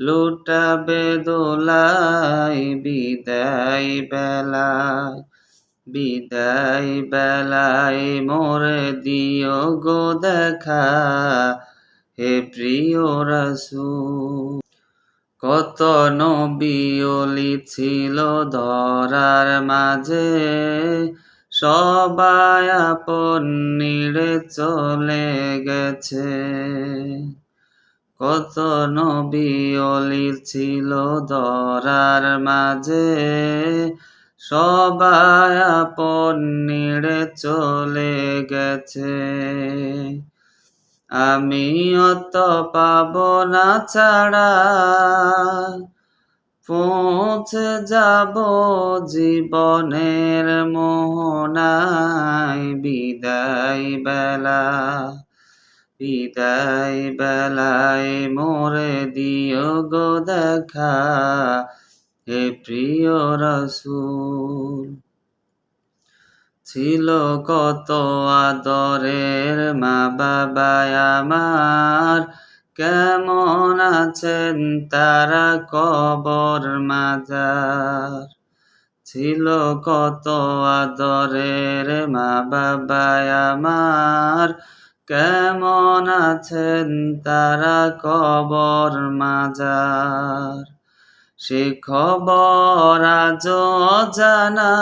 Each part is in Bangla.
লুটাবে দোলাই বিদায় বেলায় বিদায় বেলায় মোরে দিও গো দেখা, হে প্রিয় রসুল। কত নবিয়লি ছিল ধরার মাঝে, সবাই আপন নিড়ে চলে গেছে। কত নবী অলি ছিল ধরার মাঝে। সবাই আপন নিড়ে চলে গেছে। আমি অত পাব না ছাড়া। পৌঁছে যাব জীবনের মোহনায়, বিদায় বেলা। বিদায় বেলায় মোরে দিও গো দেখা, হে প্রিয় রসুল। ছিল কত আদরের মা বাবা আমার, কেমন আছেন তারা কবর মাজার। ছিল কত আদরের মা বাবা আমার কেমন আছেন তারা কবর মাজার? সে খবর আজ জানা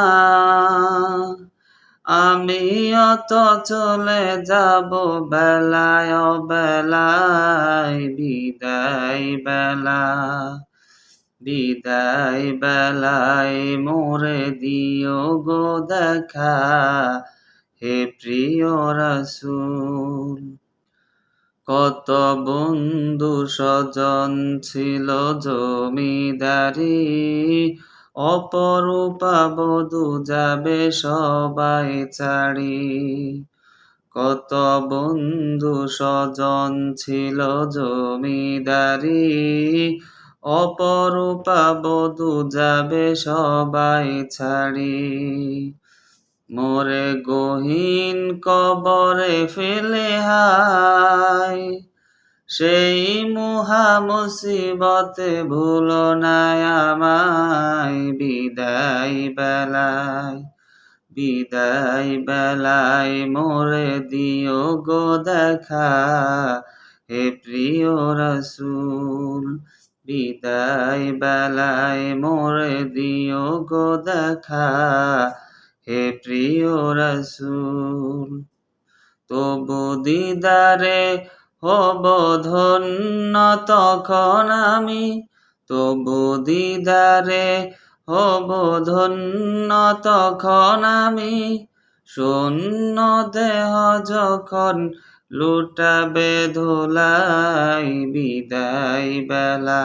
আমি অত চলে যাব বেলায় বেলায় বিদায় বেলা, বিদায় বেলায়। মোরে দিও গো দেখা। হে প্রিয় রসুল, কত বন্ধু স্বজন ছিল জমিদারি, অপরূপা বধু যাবে সবাই ছাড়ি। কত বন্ধু স্বজন ছিল জমিদারি, অপরূপা বধু যাবে সবাই ছাড়ি। মোরে গহীন কবরে ফেলে হায়। সেই মুহা মুসিবতে ভুলো না আমায়। বিদায় বেলায় বিদায় বেলায় মোরে দিও গো দেখা। হে প্রিয় রসুল, বিদায় বেলায় মোরে দিও গো দেখা। হে প্রিয় রসুল, তবু দিদারে হব ধন্য তখন আমি। তবু দিদারে হব ধন্য তখন আমি। শূন্য দেহ যখন লুটাবে ধোলাই, বিদায় বেলা